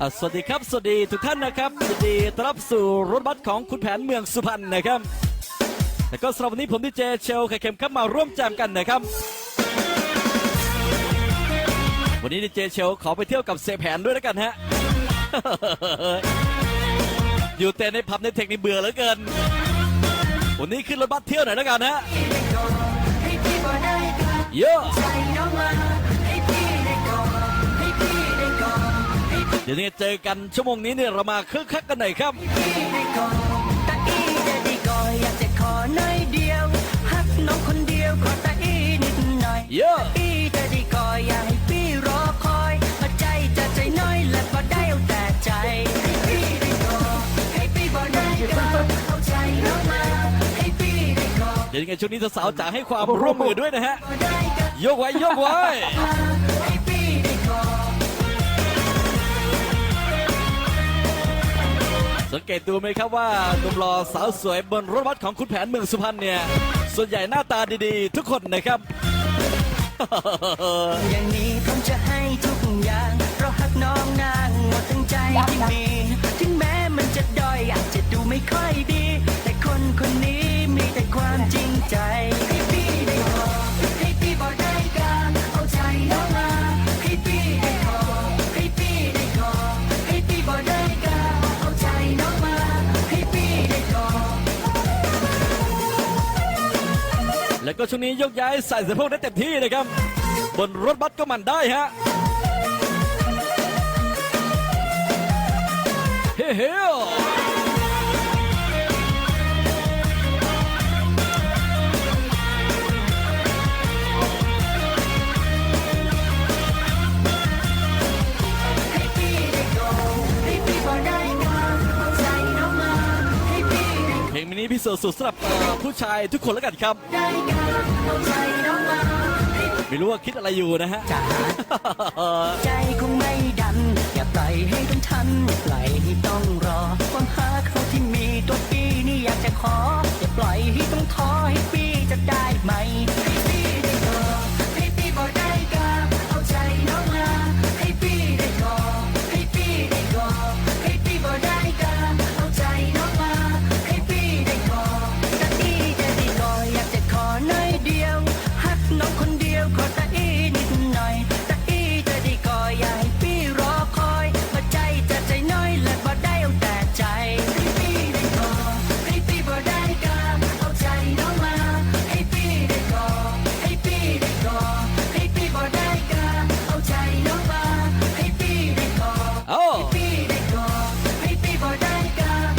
อะสวัสดีครับ สวัสดีทุกท่านนะครับยินดีต้อนรับสู่รถบัสของคุณแผนเมืองสุพรรณนะครับ แล้วก็สำหรับวันนี้ผมดีเจเชลไข่เค็มครับมาร่วมแจมกันนะครับ วันนี้ดีเจเชลขอไปเที่ยวกับเสแผนด้วยแล้วกันฮะ อยู่แต่ในผับในเทคนิคเบื่อเหลือเกิน วันนี้ขึ้นรถบัสเที่ยวหน่อยแล้วกันฮะ เยอะ เดี๋ยวนี้เจอกันชั่วโมงนี้เนี่ยเรามาคึกคักกันหน่อยครับอยากจะขอหน่อยเดียวฮักน้องคนเดียวขอตาอีนิดหน่อยเยอะพี่จะได้คอยอยากให้พี่รอคอยมาใจจะใจน้อยและก็ได้เอาแต่ใจให้พี่ได้กอดให้พี่บ่ได้กอดเอาใจน้องมาให้พี่ได้กอดเดี๋ยวยังไงช่วงนี้สาวๆจ๋าให้ความร่วมมือด้วยนะฮะบ่ได้กอดยกไว้ยกไว้ สังเกตดูไหมครับว่าหนุ่มหล่อสาวสวยบนรถบัสของคุณแผนเมืองสุพรรณเนี่ย ส่วนใหญ่หน้าตาดีๆ ทุกคนนะครับ อย่างนี้ผมจะให้ทุกอย่างเพราะฮักน้องนางหมดทั้งใจที่มีถึงแม้มันจะด้อยอาจจะดูไม่ค่อยดี แต่คนคนนี้มีแต่ความจริงใจ แล้วก็ช่วงนี้ยกย้ายใส่สะโพกได้เต็มที่นะครับ บนรถบัสก็มันได้ฮะเฮ้เฮ้ นิพิเศษสุดสำหรับเอ่อผู้ชายทุกคนแล้วกันครับ ไม่รู้ว่าคิดอะไรอยู่นะฮะจะหาใจคงไม่ดัน อย่าปล่อยให้ต้องทันอย่าปล่อยให้ต้องรอ Coco